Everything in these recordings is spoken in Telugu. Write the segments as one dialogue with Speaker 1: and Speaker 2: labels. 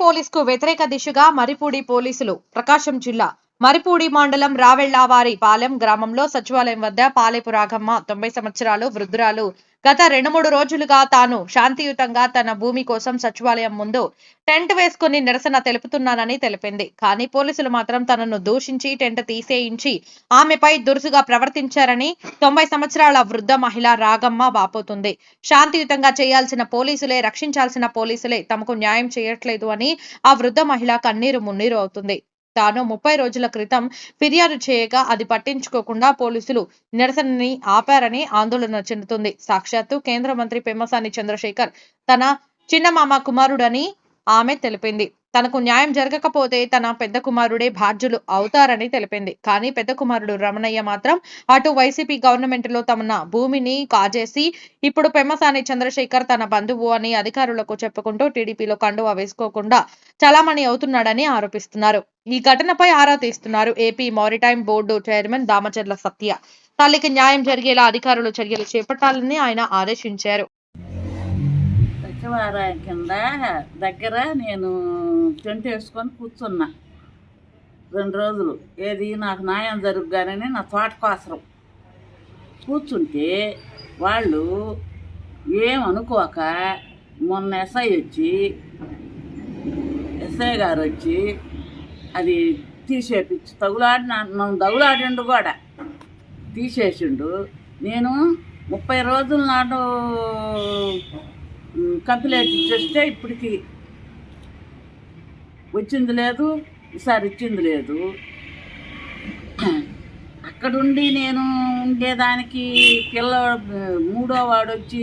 Speaker 1: పోలీస్కు వ్యతిరేక దిశగా మరిపూడి పోలీసులు ప్రకాశం జిల్లా మరిపూడి మండలం రావెళ్ళావారి పాలెం గ్రామంలో సచివాలయం వద్ద పాలేపు రాఘమ్మ తొంభై సంవత్సరాలు వృద్ధురాలు గత రెండు మూడు రోజులుగా తాను శాంతియుతంగా తన భూమి కోసం సచివాలయం ముందు టెంట్ వేసుకుని నిరసన తెలుపుతున్నానని తెలిపింది. కానీ పోలీసులు మాత్రం తనను దూషించి టెంట్ తీసేయించి ఆమెపై దురుసుగా ప్రవర్తించారని తొంభై సంవత్సరాల వృద్ధ మహిళ రాగమ్మ వాపోతుంది. శాంతియుతంగా చేయాల్సిన పోలీసులే రక్షించాల్సిన పోలీసులే తమకు న్యాయం చేయట్లేదు అని ఆ వృద్ధ మహిళ కన్నీరు మున్నీరు అవుతుంది. తాను ముప్పై రోజుల క్రితం ఫిర్యాదు చేయగా అది పట్టించుకోకుండా పోలీసులు నిరసనని ఆపారని ఆందోళన చెందుతుంది. సాక్షాత్తు కేంద్ర మంత్రి పెమ్మసాని చంద్రశేఖర్ తన చిన్నమామ కుమారుడని ఆమె తెలిపింది. తనకు న్యాయం జరగకపోతే తన పెద్ద కుమారుడే బాధ్యులు అవుతారని తెలిపింది. కానీ పెద్ద కుమారుడు రమణయ్య మాత్రం అటు వైసీపీ గవర్నమెంట్లో తమ భూమిని కాజేసి ఇప్పుడు పెమ్మసాని చంద్రశేఖర్ తన బంధువు అని అధికారులకు చెప్పుకుంటూ టీడీపీలో కండువా వేసుకోకుండా చలామణి అవుతున్నాడని ఆరోపిస్తున్నారు. ఈ ఘటనపై ఆరా తీస్తున్నారు AP maritime board chairman Damacharla Satya. తల్లికి న్యాయం జరిగేలా అధికారులు చర్యలు చేపట్టాలని ఆయన ఆదేశించారు.
Speaker 2: సచివాలయం కింద దగ్గర నేను టెంట్ వేసుకొని కూర్చున్నా. రెండు రోజులు. ఏది నాకు న్యాయం జరుగుగానే నా తోట కోసరం. కూర్చుంటే వాళ్ళు ఏమనుకోక మొన్న ఎస్ఐ వచ్చి ఎస్ఐ గారు వచ్చి అది తీసేపించి తగులాడిన నన్ను తగులాడిండు కూడా. తీసేసిండు. నేను ముప్పై రోజుల నాడు కంప్లైంట్ ఇచ్చేస్తే ఇప్పటికి వచ్చింది లేదు ఈసారి ఇచ్చింది లేదు. అక్కడుండి నేను ఉండేదానికి పిల్ల మూడో వాడు వచ్చి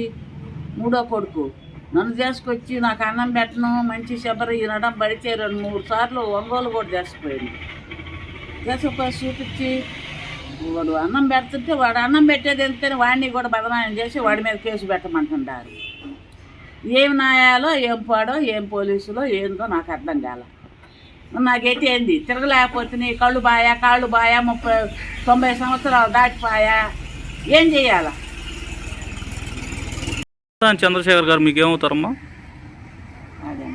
Speaker 2: మూడో కొడుకు. నన్ను చేసుకొచ్చి నాకు అన్నం పెట్టను మంచి శబరి వినడం పడితే రెండు మూడు సార్లు ఒంగోలు కూడా చేసుకుపోయింది చేసుకుపోయి చూపించి వాడు అన్నం పెడుతుంటే వాడు అన్నం పెట్టేది వెళ్తేనే వాడిని కూడా బదనాయం చేసి వాడి మీద కేసు పెట్టమంటుంటారు ఏం నాయాలో ఏం పాడో ఏం పోలీసులో ఏందో నాకు అర్థం కాలేదు నాకైతే ఏంది? తిరగలేకపోతే నీ కళ్ళు బాయా కాళ్ళు బాయా ముప్పై తొంభై సంవత్సరాలు దాటిపోయా? ఏం చేయాలా
Speaker 3: చంద్రశేఖర్ గారు మీకు ఏమవుతారమ్మా
Speaker 2: అదే.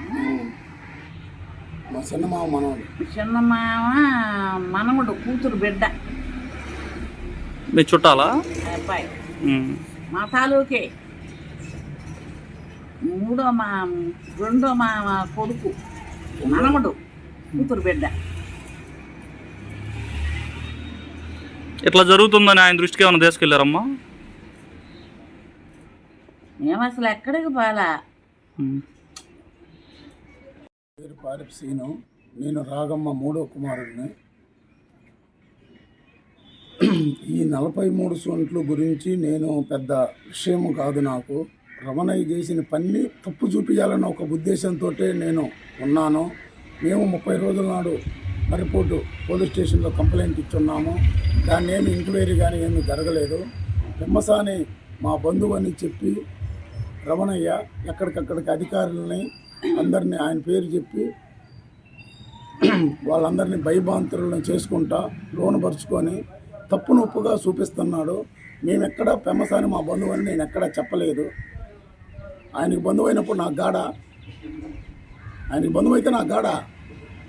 Speaker 4: మా చిన్న మామ మనవాడు.
Speaker 2: చిన్న మామ మనముడు కూతురు బిడ్డ.
Speaker 3: మీ చుట్టాలా?
Speaker 2: అబ్బాయి. మా తాలూకే. మూడో మా రెండో మా మా కొడుకు మనముడు కూతురు బిడ్డ.
Speaker 3: ఇట్లా జరుగుతుందని ఆయన దృష్టికి ఏమైనా తీసుకెళ్ళారమ్మా?
Speaker 2: మేము అసలు ఎక్కడికి పోలా.
Speaker 4: పేరు పారిప్ సీను. నేను రాగమ్మ మూడో కుమారుడిని. ఈ నలభై మూడు సొంట్ల గురించి నేను పెద్ద విషయం కాదు నాకు. రమణయ్య చేసిన పని తప్పు చూపించాలన్న ఒక ఉద్దేశంతో నేను ఉన్నాను. మేము ముప్పై రోజుల నాడు మరిపోటు పోలీస్ స్టేషన్లో కంప్లైంట్ ఇచ్చున్నాము. దాన్ని ఏమి ఎంక్వైరీ కానీ ఏమీ జరగలేదు. పెమ్మసాని మా బంధువు అని చెప్పి రమణయ్య ఎక్కడికక్కడికి అధికారులని అందరినీ ఆయన పేరు చెప్పి వాళ్ళందరినీ భయభాంతరులను చేసుకుంటా లోనుపరుచుకొని తప్పును ఉప్పుగా చూపిస్తున్నాడు. మేము ఎక్కడ పెమ్మసాని మా బంధువు అని నేను ఎక్కడా చెప్పలేదు. ఆయనకి బంధువు అయినప్పుడు గాడ ఆయనకి బంధువు అయితే నా గాడ.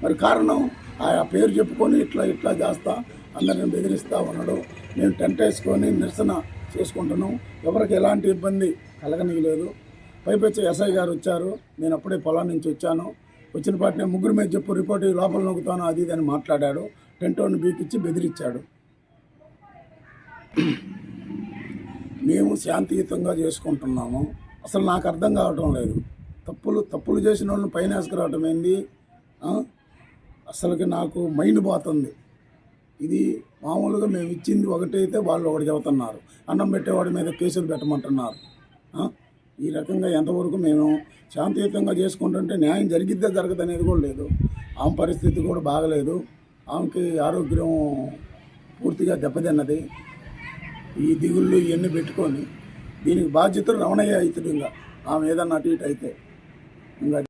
Speaker 4: మరి కారణం? ఆ పేరు చెప్పుకొని ఇట్లా ఇట్లా చేస్తా అందరిని బెదిరిస్తా ఉన్నాడు. మేము టెంట్ వేసుకొని నిరసన చేసుకుంటున్నాం ఎవరికి ఎలాంటి ఇబ్బంది కలగనీయలేదు. పైపెచ్చ ఎస్ఐ గారు వచ్చారు. నేను అప్పుడే పొలం నుంచి వచ్చాను. వచ్చిన పాటినే ముగ్గురు మీద చెప్పు రిపోర్ట్ లోపల నొక్కుతాను అది ఇది అని మాట్లాడాడు. టెంట్ వాడిని బీకిచ్చి బెదిరించాడు. మేము శాంతియుతంగా చేసుకుంటున్నాము. అసలు నాకు అర్థం కావటం లేదు. తప్పులు తప్పులు చేసిన వాళ్ళని పైన వేసుకురావటం ఏంది? అసలుకి నాకు మైండ్ పోతుంది. ఇది మామూలుగా మేము ఇచ్చింది ఒకటైతే వాళ్ళు ఒకటి చెబుతున్నారు. అన్నం పెట్టేవాడి మీద కేసులు పెట్టమంటున్నారు. ఈ రకంగా ఎంతవరకు మేము శాంతియుతంగా చేసుకుంటుంటే న్యాయం జరిగిద్దే జరగదు అనేది కూడా లేదు. ఆమె పరిస్థితి కూడా బాగలేదు. ఆమెకి ఆరోగ్యం పూర్తిగా దెబ్బతిన్నది. ఈ దిగుళ్ళు ఇవన్నీ పెట్టుకొని దీనికి బాధ్యతలు రమణయ్య అవుతుంది ఇంకా. ఆమె ఏదన్నా అటు ఇటు అయితే. ఇంకా